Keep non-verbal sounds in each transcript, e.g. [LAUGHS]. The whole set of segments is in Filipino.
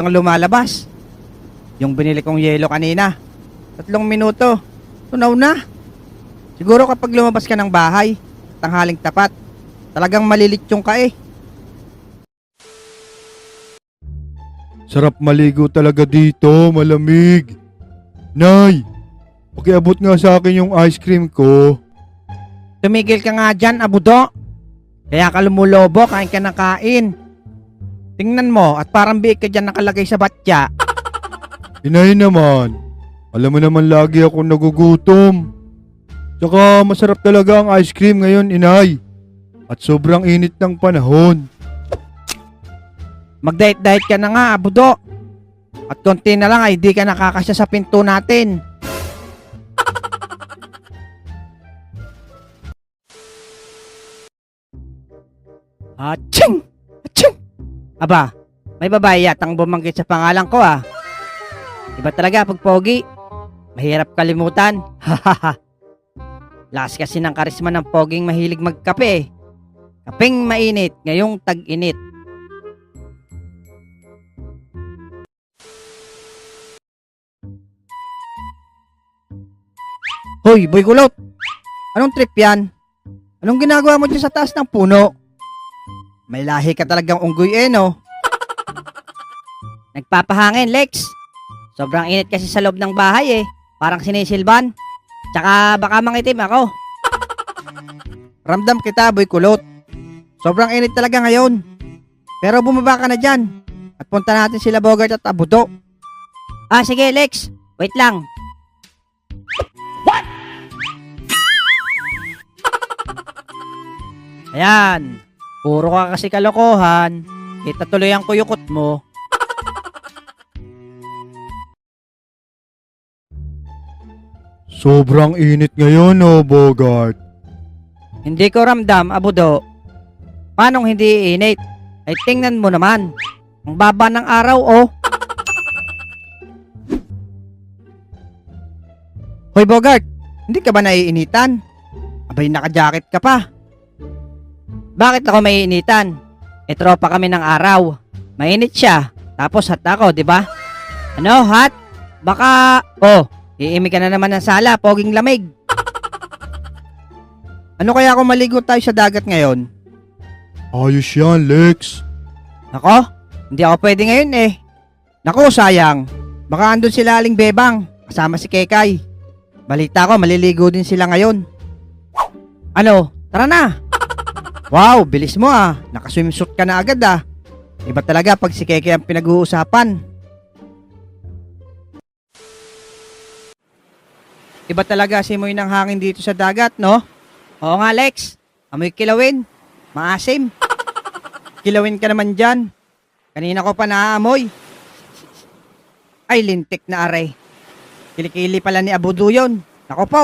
ang lumalabas. Yung binili kong yelo kanina. Tatlong minuto. Tunaw na. Siguro kapag lumabas ka ng bahay, tanghaling tapat, talagang malilitsyon ka eh. Sarap maligo talaga dito, malamig. Nay, pakiabot nga sa akin yung ice cream ko. Tumigil ka nga dyan, abudo. Kaya ka lumulobo, kain ka ng kain. Tingnan mo, at parang biik ka dyan nakalagay sa batya. [LAUGHS] Inay naman, alam mo naman lagi ako nagugutom. Tsaka masarap talaga ang ice cream ngayon, inay. At sobrang init ng panahon. Mag-diet-diet ka na nga, abudo. At konti na lang ay di ka nakakasya sa pinto natin. [LAUGHS] Aching! Aching! Aba, may babae yatang bumanggit sa pangalan ko ah. Iba talaga pag pogi. Mahirap kalimutan. [LAUGHS] Hahaha. Kasi ng karisma ng poging mahilig magkape eh. Kapeng mainit, ngayong tag-init. Hoy, boy kulot! Anong trip yan? Anong ginagawa mo dyan sa taas ng puno? May lahi ka talagang unggoy eh, no? Nagpapahangin, Lex. Sobrang init kasi sa loob ng bahay eh. Parang sinisilban. Tsaka baka mangitim ako. Ramdam kita, boy kulot. Sobrang init talaga ngayon. Pero bumaba ka na dyan. At punta natin sila Bogart at Abudo. Ah, sige, Lex. Wait lang. Ayan. Puro ka kasi kalokohan. Kita tuloy ang kuyukot mo. Sobrang init ngayon, oh, Bogart. Hindi ko ramdam, Abudo. Paano hindi init? Ay tingnan mo naman. Ang baba ng araw, oh. Hoy, Bogart. Hindi ka ba naiinitan? Abay, naka-jacket ka pa. Bakit ako maiinitan? E tropa kami ng araw. Mainit siya. Tapos hot ako, di ba? Ano, hot? Baka, oh, iimig ka na naman ng sala, poging lamig. Ano kaya kung maligo tayo sa dagat ngayon? Ayos yan, Lex. Nako, hindi ako pwede ngayon eh. Nako, sayang. Baka andun sila aling bebang, kasama si Kekay. Balita ko, maliligo din sila ngayon. Ano, tara na. Wow, bilis mo ah. Nakaswimsuit ka na agad ah. Iba talaga pag si Kekay ang pinag-uusapan. Iba talaga simoy ng hangin dito sa dagat, no? Oo nga, Lex. Amoy kilawin. Maasim. Kilawin ka naman dyan. Kanina ko pa naaamoy. Ay, lintik na aray. Kilikili pala ni Abudu yun. Nako po.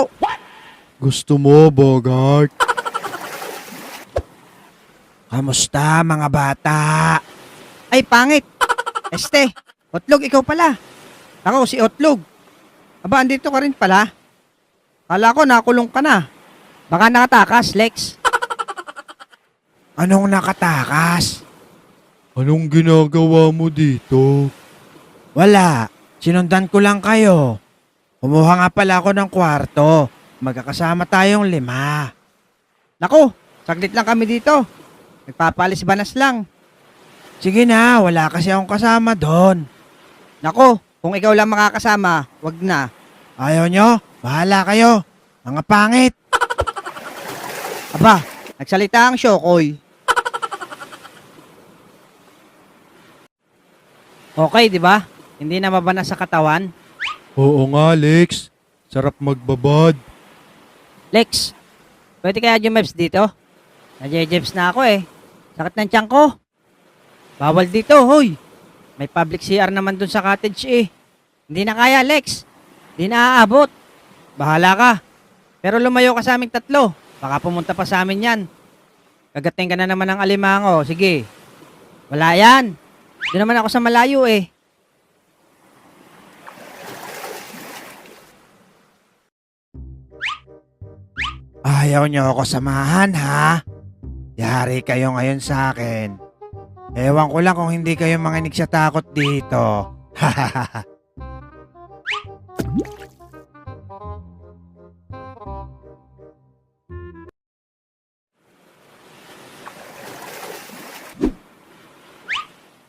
Gusto mo, Bogart? Kamusta mga bata? Ay, pangit. Este, Otlog, ikaw pala. Ako, si Otlog. Aba, andito ka rin pala. Kala ko nakulong ka na. Baka nakatakas, Lex. Anong nakatakas? Anong ginagawa mo dito? Wala. Sinundan ko lang kayo. Kumuha nga pala ako ng kwarto. Magkakasama tayong lima. Nako, saglit lang kami dito. Nagpapalis banas lang. Sige na, wala kasi akong kasama doon. Nako, kung ikaw lang makakasama, wag na. Ayaw nyo? Bahala kayo. Mga pangit. Aba, nagsalita ang Shokoy. Okay, di ba? Hindi na mabanas sa katawan. Oo nga, Lex. Sarap magbabad. Lex, pwede kaya Jumebs dito? Nadjejebs na ako eh. Sakit ng tiyan ko. Bawal dito, hoy. May public CR naman dun sa cottage eh. Hindi na kaya, Lex. Hindi na aabot. Bahala ka. Pero lumayo ka sa aming tatlo. Baka pumunta pa sa amin yan. Kagating ka na naman ng alimango. Sige. Wala yan. Doon naman ako sa malayo eh. Ayaw niyo ako samahan, ha? Yari kayo ngayon sa akin. Ewan ko lang kung hindi kayo manginig sa takot dito. [LAUGHS]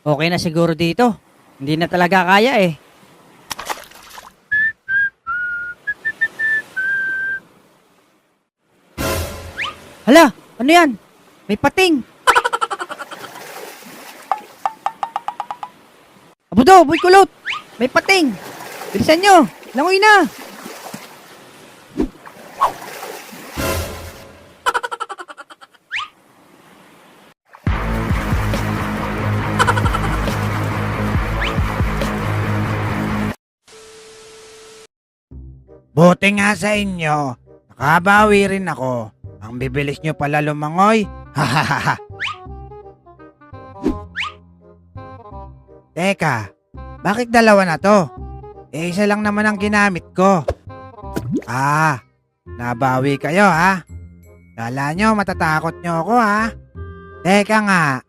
Okay na siguro dito. Hindi na talaga kaya eh. Hala, ano yan? May pating. Abudo, boy kulot. May pating. Bilisan nyo. Langoy na. Buti nga sa inyo. Nakabawi rin ako. Ang bibilis nyo pala lumangoy. [LAUGHS] Teka, bakit dalawa na to? Eh, isa lang naman ang ginamit ko. Ah, nabawi kayo ha? Kala nyo matatakot nyo ako ha? Teka nga.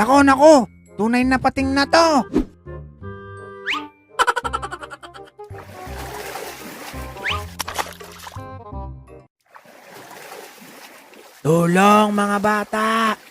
Nako, nako. Tunay na pating na to. Tulong mga bata!